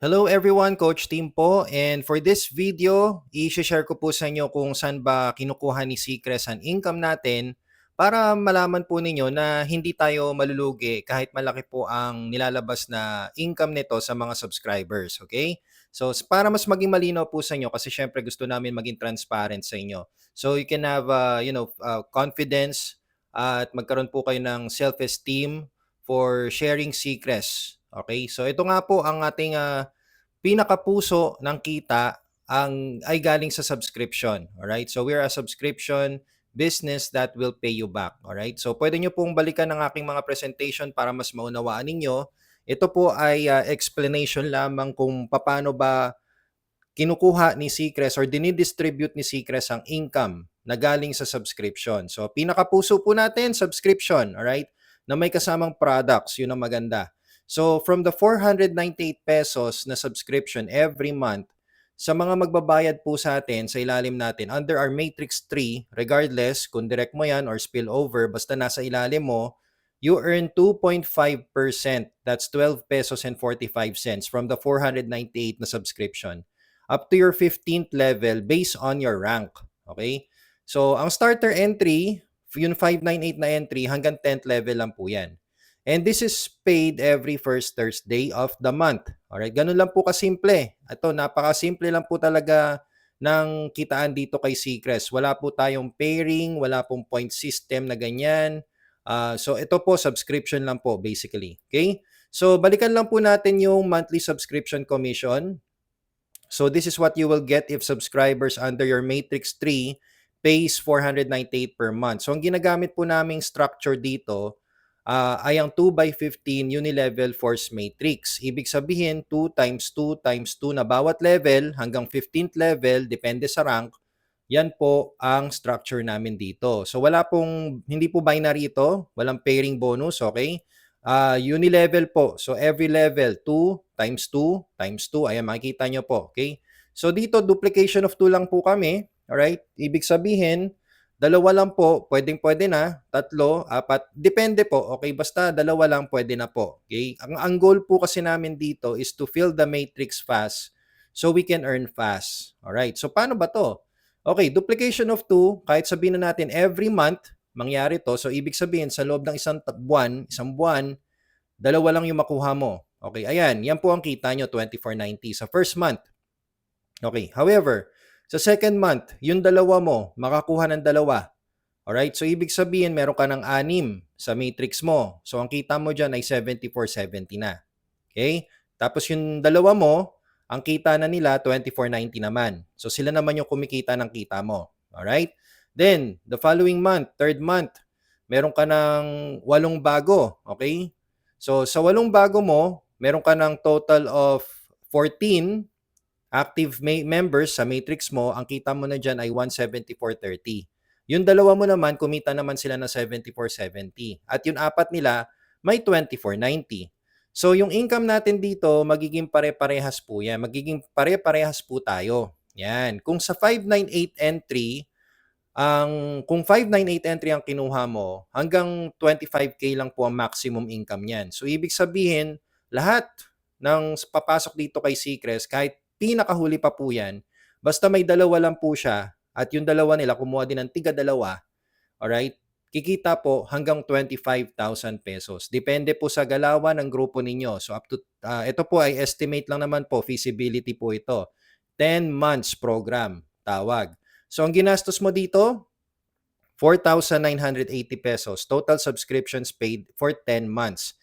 Hello everyone, Coach Team po. And for this video, i-share ko po sa inyo kung saan ba kinukuha ni Secrets ang income natin para malaman po ninyo na hindi tayo malulugi kahit malaki po ang nilalabas na income nito sa mga subscribers. Okay? So para mas maging malinaw po sa inyo kasi syempre gusto namin maging transparent sa inyo. So you can have uh, you know uh, confidence at magkaroon po kayo ng self-esteem for sharing secrets. Okay? So ito nga po ang ating uh, pinakapuso ng kita ang ay galing sa subscription. Alright? So we're a subscription business that will pay you back. Alright? So pwede nyo pong balikan ng aking mga presentation para mas maunawaan ninyo. Ito po ay ah, explanation lamang kung paano ba kinukuha ni Secrets or dinidistribute ni Secrets ang income na galing sa subscription. So pinakapuso po natin, subscription. Alright? Na may kasamang products. Yun ang maganda. So from the 498 pesos na subscription every month, sa mga magbabayad po sa atin sa ilalim natin under our matrix 3, regardless kung direct mo yan or spillover, basta nasa ilalim mo, you earn 2.5%. That's 12 pesos and 45 cents from the 498 na subscription up to your 15th level based on your rank. Okay? So, ang starter entry, yung 598 na entry, hanggang 10th level lang po yan. And this is paid every first Thursday of the month. Alright, ganun lang po kasimple. Ito, napakasimple lang po talaga ng kitaan dito kay Secrets. Wala po tayong pairing, wala pong point system na ganyan. Ah, so ito po, subscription lang po basically. Okay? So balikan lang po natin yung monthly subscription commission. So this is what you will get if subscribers under your Matrix 3 pays 498 per month. So ang ginagamit po naming structure dito ah, ay ang 2 by 15 unilevel force matrix. Ibig sabihin 2 times 2 times 2 na bawat level hanggang 15th level depende sa rank. Yan po ang structure namin dito. So wala pong hindi po binary ito, walang pairing bonus, okay? Ah, unilevel po. So every level 2 times 2 times 2. Ayan makikita nyo po, okay? So dito duplication of 2 lang po kami, alright? Ibig sabihin Dalawa lang po, pwedeng-pwede na, tatlo, apat, depende po. Okay, basta dalawa lang pwede na po. Okay? Ang ang goal po kasi namin dito is to fill the matrix fast so we can earn fast. All right. So paano ba 'to? Okay, duplication of 2, kahit sabihin na natin every month mangyari 'to. So ibig sabihin sa loob ng isang buwan, isang buwan, dalawa lang yung makuha mo. Okay, ayan, yan po ang kita nyo, 2490 sa first month. Okay, however, sa second month, yung dalawa mo, makakuha ng dalawa. Alright, so ibig sabihin meron ka ng anim sa matrix mo. So ang kita mo dyan ay 7470 na. Okay? Tapos yung dalawa mo, ang kita na nila 2490 naman. So sila naman yung kumikita ng kita mo. Alright? Then, the following month, third month, meron ka ng walong bago. Okay? So sa walong bago mo, meron ka ng total of 14 active ma- members sa matrix mo, ang kita mo na dyan ay 174.30. Yung dalawa mo naman, kumita naman sila ng 74.70. At yung apat nila, may 24.90. So yung income natin dito, magiging pare-parehas po yan. Magiging pare-parehas po tayo. Yan. Kung sa 598 entry, ang kung 598 entry ang kinuha mo, hanggang 25k lang po ang maximum income niyan. So ibig sabihin, lahat ng papasok dito kay Secrets, kahit pinakahuli pa po yan, basta may dalawa lang po siya, at yung dalawa nila, kumuha din ng tiga dalawa, alright, kikita po hanggang 25,000 pesos. Depende po sa galawan ng grupo ninyo. So up to, ah, ito po ay estimate lang naman po, feasibility po ito. 10 months program, tawag. So ang ginastos mo dito, 4,980 pesos. Total subscriptions paid for 10 months.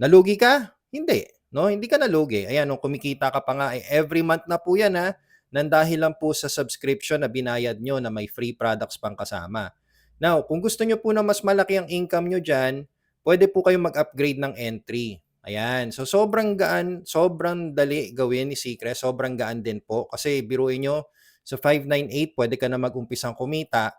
Nalugi ka? Hindi. No, hindi ka nalugi. Ayan, nung kumikita ka pa nga, eh, every month na po yan ha, nang dahil lang po sa subscription na binayad nyo na may free products pang kasama. Now, kung gusto nyo po na mas malaki ang income nyo dyan, pwede po kayong mag-upgrade ng entry. Ayan. So, sobrang gaan, sobrang dali gawin ni Secret. Sobrang gaan din po. Kasi biruin nyo, sa 598, pwede ka na mag-umpisang kumita.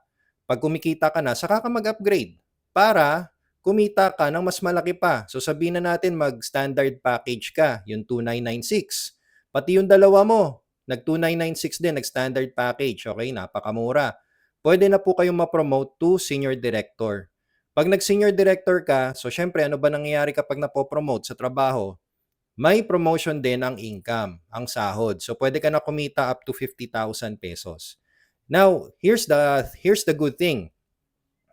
Pag kumikita ka na, saka ka mag-upgrade. Para kumita ka ng mas malaki pa. So sabihin na natin mag-standard package ka, yung 2996. Pati yung dalawa mo, nag-2996 din, nag-standard package. Okay, napakamura. Pwede na po kayong ma-promote to senior director. Pag nag-senior director ka, so syempre ano ba nangyayari kapag napopromote sa trabaho? may promotion din ang income, ang sahod. So pwede ka na kumita up to 50,000 pesos. Now, here's the here's the good thing.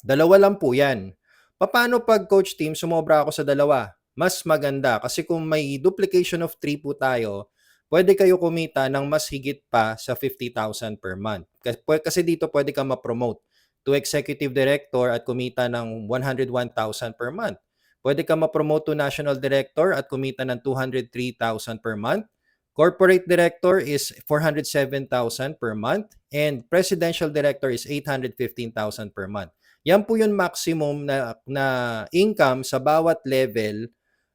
Dalawa lang po 'yan. Paano pag coach team sumobra ako sa dalawa? Mas maganda kasi kung may duplication of 3 po tayo, pwede kayo kumita ng mas higit pa sa 50,000 per month. Kasi, dito pwede ka ma-promote to executive director at kumita ng 101,000 per month. Pwede ka ma-promote to national director at kumita ng 203,000 per month. Corporate director is 407,000 per month and presidential director is 815,000 per month. Yan po yung maximum na, na income sa bawat level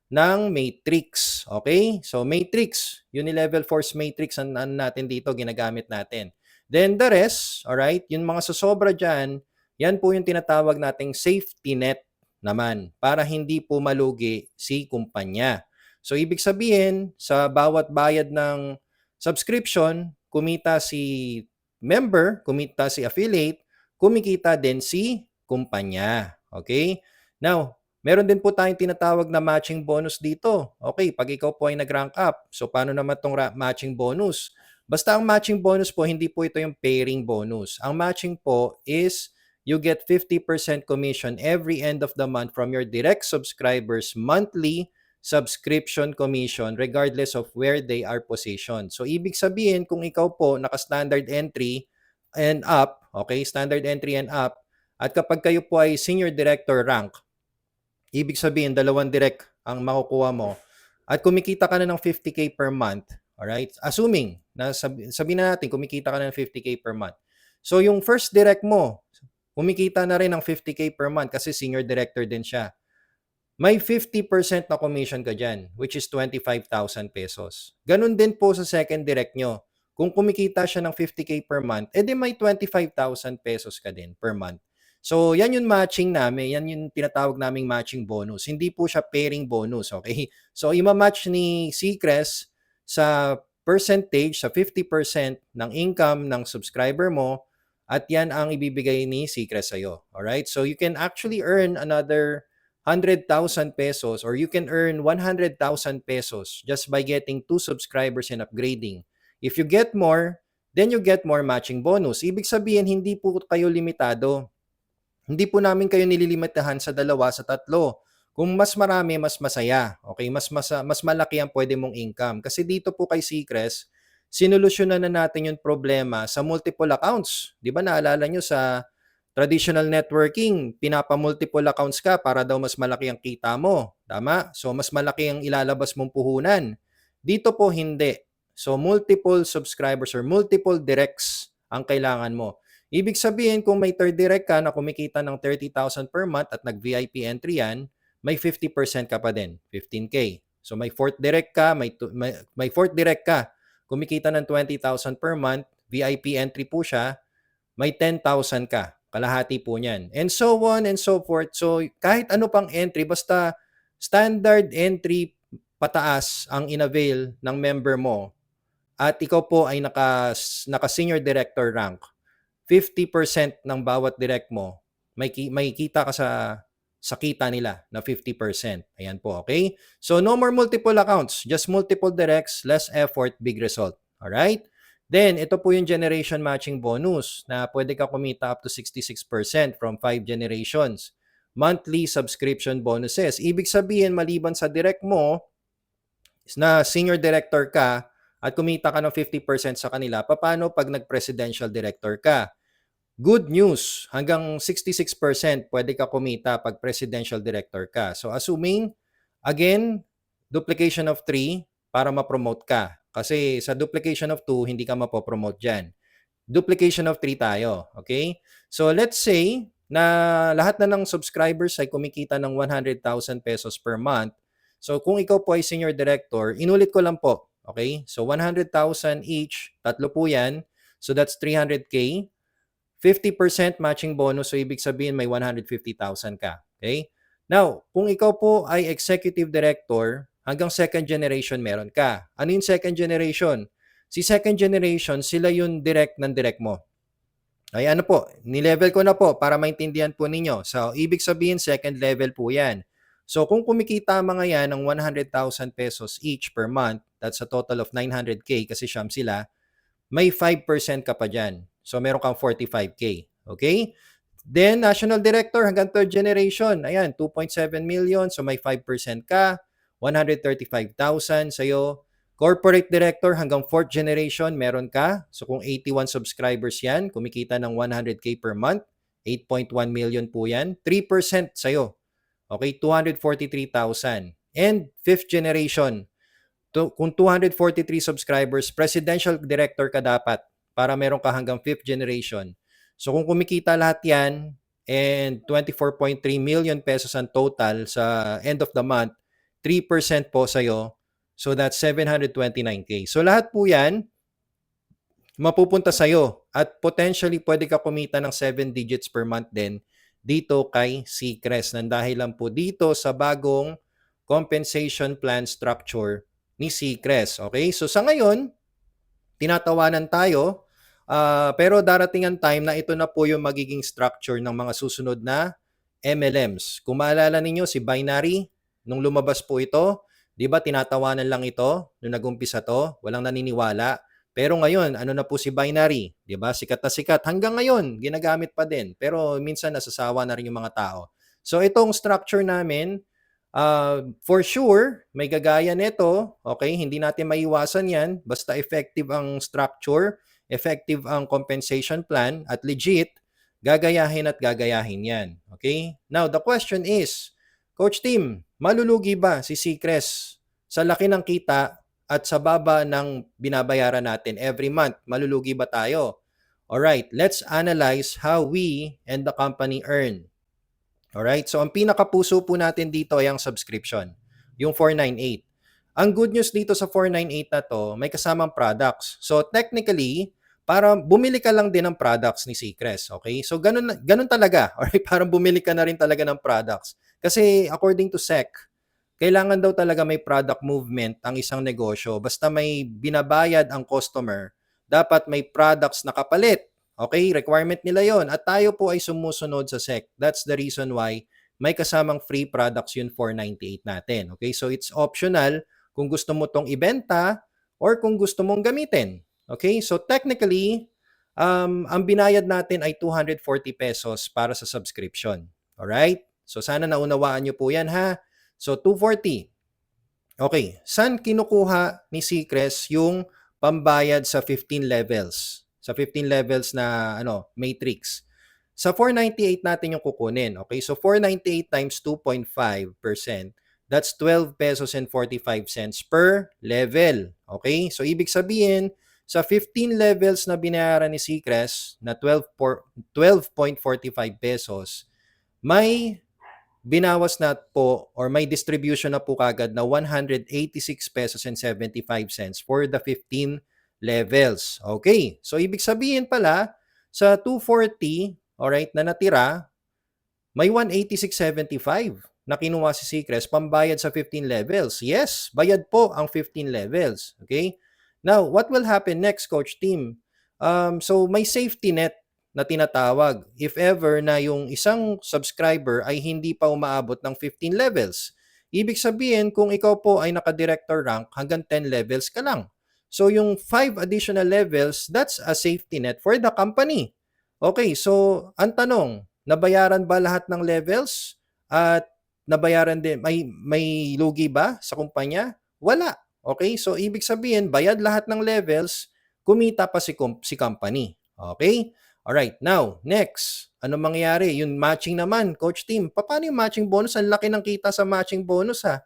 ng matrix. Okay? So, matrix, unilevel force matrix ang, ang natin dito, ginagamit natin. Then the rest, alright, yung mga sasobra dyan, yan po yung tinatawag nating safety net naman para hindi po malugi si kumpanya. So, ibig sabihin, sa bawat bayad ng subscription, kumita si member, kumita si affiliate, kumikita din si kumpanya. Okay? Now, meron din po tayong tinatawag na matching bonus dito. Okay, pag ikaw po ay nag-rank up, so paano naman itong matching bonus? Basta ang matching bonus po, hindi po ito yung pairing bonus. Ang matching po is you get 50% commission every end of the month from your direct subscribers monthly subscription commission regardless of where they are positioned. So ibig sabihin kung ikaw po naka-standard entry and up, okay, standard entry and up, at kapag kayo po ay senior director rank, ibig sabihin dalawang direct ang makukuha mo at kumikita ka na ng 50k per month, alright? Assuming na sabi, sabihin na natin kumikita ka na ng 50k per month. So yung first direct mo, kumikita na rin ng 50k per month kasi senior director din siya may 50% na commission ka dyan, which is 25,000 pesos. Ganun din po sa second direct nyo. Kung kumikita siya ng 50k per month, edi may 25,000 pesos ka din per month. So, yan yung matching namin. Yan yung tinatawag naming matching bonus. Hindi po siya pairing bonus, okay? So, ima-match ni Seacrest sa percentage, sa 50% ng income ng subscriber mo at yan ang ibibigay ni Seacrest sa'yo. Alright? So, you can actually earn another 100,000 pesos or you can earn 100,000 pesos just by getting two subscribers and upgrading. If you get more, then you get more matching bonus. Ibig sabihin, hindi po kayo limitado. Hindi po namin kayo nililimitahan sa dalawa, sa tatlo. Kung mas marami, mas masaya. Okay? Mas, mas, mas malaki ang pwede mong income. Kasi dito po kay Seacrest, sinulusyonan na natin yung problema sa multiple accounts. Di ba naalala nyo sa traditional networking, pinapa-multiple accounts ka para daw mas malaki ang kita mo. Tama? So, mas malaki ang ilalabas mong puhunan. Dito po hindi. So, multiple subscribers or multiple directs ang kailangan mo. Ibig sabihin, kung may third direct ka na kumikita ng 30,000 per month at nag-VIP entry yan, may 50% ka pa din, 15K. So, may fourth direct ka, may, may, may fourth direct ka, kumikita ng 20,000 per month, VIP entry po siya, may 10,000 ka kalahati po niyan. And so on and so forth. So kahit ano pang entry, basta standard entry pataas ang inavail ng member mo at ikaw po ay naka, naka senior director rank, 50% ng bawat direct mo, may, may kita ka sa sa kita nila na 50%. Ayan po, okay? So no more multiple accounts, just multiple directs, less effort, big result. All right? Then, ito po yung generation matching bonus na pwede ka kumita up to 66% from 5 generations. Monthly subscription bonuses. Ibig sabihin, maliban sa direct mo, na senior director ka at kumita ka ng 50% sa kanila, paano pag nag-presidential director ka? Good news, hanggang 66% pwede ka kumita pag presidential director ka. So assuming, again, duplication of 3 para ma-promote ka. Kasi sa duplication of 2, hindi ka mapopromote dyan. Duplication of 3 tayo. Okay? So let's say na lahat na ng subscribers ay kumikita ng 100,000 pesos per month. So kung ikaw po ay senior director, inulit ko lang po. Okay? So 100,000 each, tatlo po yan. So that's 300k. 50% matching bonus, so ibig sabihin may 150,000 ka. Okay? Now, kung ikaw po ay executive director, hanggang second generation meron ka. Ano yung second generation? Si second generation, sila yung direct ng direct mo. Ay ano po, ni-level ko na po para maintindihan po ninyo. So, ibig sabihin, second level po yan. So kung kumikita mga yan ng 100,000 pesos each per month, that's a total of 900k kasi siyam sila, may 5% ka pa dyan. So meron kang 45k. Okay? Then, National Director hanggang third generation. Ayan, 2.7 million. So may 5% ka. 135,000 sa'yo. Corporate Director hanggang fourth generation, meron ka. So kung 81 subscribers yan, kumikita ng 100k per month, 8.1 million po yan. 3% sa'yo. Okay, 243,000. And fifth generation, kung 243 subscribers, presidential director ka dapat para meron ka hanggang fifth generation. So kung kumikita lahat yan and 24.3 million pesos ang total sa end of the month, 3% po sa'yo. So that's 729k. So lahat po yan, mapupunta sa'yo at potentially pwede ka kumita ng 7 digits per month din dito kay Seacrest nang dahil lang po dito sa bagong compensation plan structure ni Seacrest. Okay? So sa ngayon, tinatawanan tayo Uh, pero darating ang time na ito na po yung magiging structure ng mga susunod na MLMs. Kung maalala ninyo, si Binary, nung lumabas po ito, di ba tinatawanan lang ito nung nagumpisa to, walang naniniwala. Pero ngayon, ano na po si Binary, di ba? Sikat na sikat. Hanggang ngayon, ginagamit pa din. Pero minsan nasasawa na rin yung mga tao. So itong structure namin, uh, for sure, may gagaya nito. Okay, hindi natin maiwasan yan. Basta effective ang structure effective ang compensation plan at legit, gagayahin at gagayahin yan. Okay? Now, the question is, Coach Tim, malulugi ba si Seacrest sa laki ng kita at sa baba ng binabayaran natin every month? Malulugi ba tayo? Alright, let's analyze how we and the company earn. Alright, so ang pinakapuso po natin dito ay ang subscription, yung 498. Ang good news dito sa 498 na to, may kasamang products. So technically, para bumili ka lang din ng products ni Seacrest, okay? So ganun ganun talaga, alright? Parang bumili ka na rin talaga ng products. Kasi according to SEC, kailangan daw talaga may product movement ang isang negosyo. Basta may binabayad ang customer, dapat may products na kapalit. Okay, requirement nila yon At tayo po ay sumusunod sa SEC. That's the reason why may kasamang free products yun 498 natin. Okay, so it's optional kung gusto mo tong ibenta or kung gusto mong gamitin. Okay, so technically, um, ang binayad natin ay 240 pesos para sa subscription. Alright? So sana naunawaan nyo po yan ha. So 240. Okay, saan kinukuha ni Seacrest yung pambayad sa 15 levels? Sa 15 levels na ano, matrix. Sa 498 natin yung kukunin. Okay, so 498 times 2.5%. That's 12 pesos and 45 cents per level. Okay? So, ibig sabihin, sa 15 levels na binayaran ni Seacrest na 12.45 pesos, may binawas na po or may distribution na po kagad na 186 pesos and 75 cents for the 15 levels. Okay? So, ibig sabihin pala, sa 240, alright, na natira, may 186.75 na kinuha si Seacrest pambayad sa 15 levels. Yes, bayad po ang 15 levels. Okay? Now, what will happen next, Coach Team? Um, so, may safety net na tinatawag if ever na yung isang subscriber ay hindi pa umaabot ng 15 levels. Ibig sabihin, kung ikaw po ay naka-director rank, hanggang 10 levels ka lang. So, yung 5 additional levels, that's a safety net for the company. Okay, so, ang tanong, nabayaran ba lahat ng levels? At nabayaran din, may, may lugi ba sa kumpanya? Wala. Okay? So, ibig sabihin, bayad lahat ng levels, kumita pa si, si company. Okay? Alright, now, next. Ano mangyayari? Yung matching naman, coach team. Paano yung matching bonus? Ang laki ng kita sa matching bonus ha.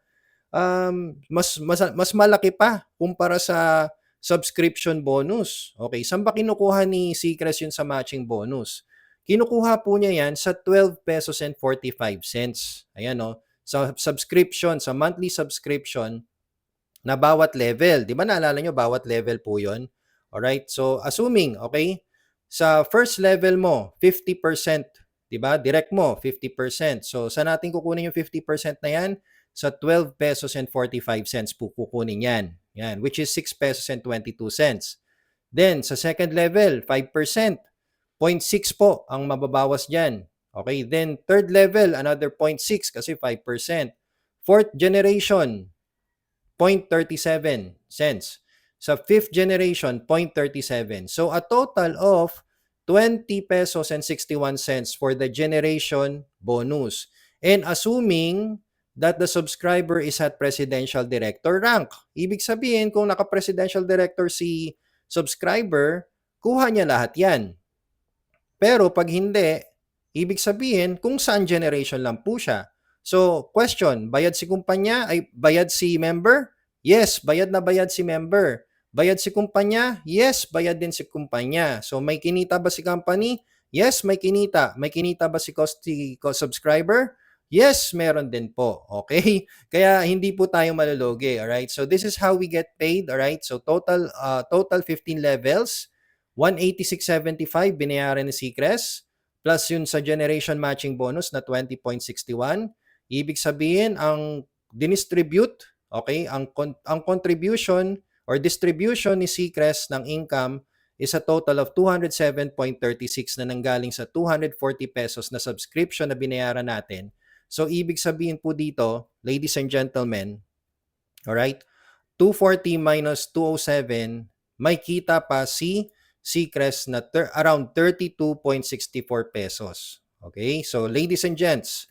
Um, mas, mas, mas malaki pa kumpara sa subscription bonus. Okay, saan ba kinukuha ni Seacrest yun sa matching bonus? Kinukuha po niya yan sa 12 pesos and 45 cents. Ayan o. Oh. Sa subscription, sa monthly subscription na bawat level. Di ba naalala nyo, bawat level po yon Alright? So, assuming, okay, sa first level mo, 50%, di ba? Direct mo, 50%. So, saan natin kukunin yung 50% na yan? Sa 12 pesos and 45 cents po kukunin yan. Yan, which is 6 pesos and 22 cents. Then, sa second level, 5%. 0.6 po ang mababawas dyan. Okay, then third level, another 0.6 kasi 5%. Fourth generation, 0.37 cents. Sa fifth generation, 0.37. So a total of 20 pesos and 61 cents for the generation bonus. And assuming that the subscriber is at presidential director rank. Ibig sabihin, kung naka-presidential director si subscriber, kuha niya lahat yan. Pero pag hindi, ibig sabihin kung saan generation lang po siya. So, question, bayad si kumpanya ay bayad si member? Yes, bayad na bayad si member. Bayad si kumpanya? Yes, bayad din si kumpanya. So, may kinita ba si company? Yes, may kinita. May kinita ba si cost, si subscriber? Yes, meron din po. Okay? Kaya hindi po tayo malulugi, all right? So this is how we get paid, all right? So total uh, total 15 levels, 186.75 binayaran ni Secres plus yun sa generation matching bonus na 20.61. Ibig sabihin ang dinistribute, okay? Ang con- ang contribution or distribution ni Secres ng income is a total of 207.36 na nanggaling sa 240 pesos na subscription na binayaran natin So, ibig sabihin po dito, ladies and gentlemen, alright, 240 minus 207, may kita pa si Seacrest na ter- around 32.64 pesos. Okay? So, ladies and gents,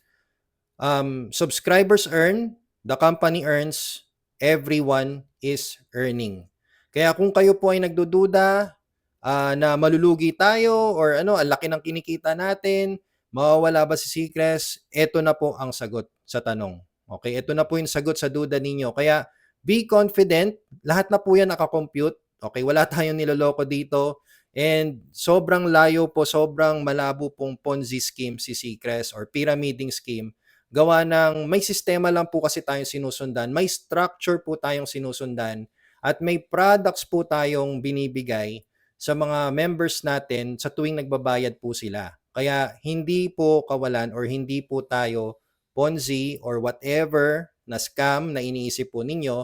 um, subscribers earn, the company earns, everyone is earning. Kaya kung kayo po ay nagdududa ah, na malulugi tayo or ano, ang laki ng kinikita natin, mawawala ba si Seacrest? Ito na po ang sagot sa tanong. Okay, ito na po yung sagot sa duda ninyo. Kaya be confident, lahat na po yan nakakompute. Okay, wala tayong niloloko dito. And sobrang layo po, sobrang malabo pong Ponzi scheme si Seacrest or pyramiding scheme. Gawa ng may sistema lang po kasi tayong sinusundan, may structure po tayong sinusundan, at may products po tayong binibigay sa mga members natin sa tuwing nagbabayad po sila. Kaya hindi po kawalan or hindi po tayo Ponzi or whatever na scam na iniisip po ninyo.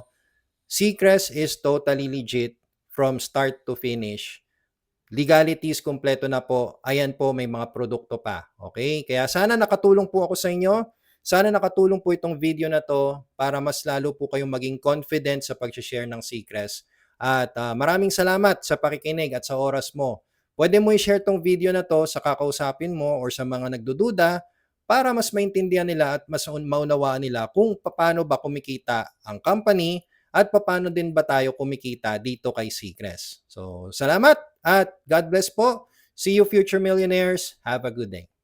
Seacrest is totally legit from start to finish. Legalities kompleto na po. Ayan po may mga produkto pa. Okay? Kaya sana nakatulong po ako sa inyo. Sana nakatulong po itong video na to para mas lalo po kayong maging confident sa pag-share ng Seacrest. At ah, maraming salamat sa pakikinig at sa oras mo. Pwede mo i-share tong video na to sa kakausapin mo or sa mga nagdududa para mas maintindihan nila at mas un- maunawaan nila kung paano ba kumikita ang company at paano din ba tayo kumikita dito kay Seacrest. So, salamat at God bless po. See you future millionaires. Have a good day.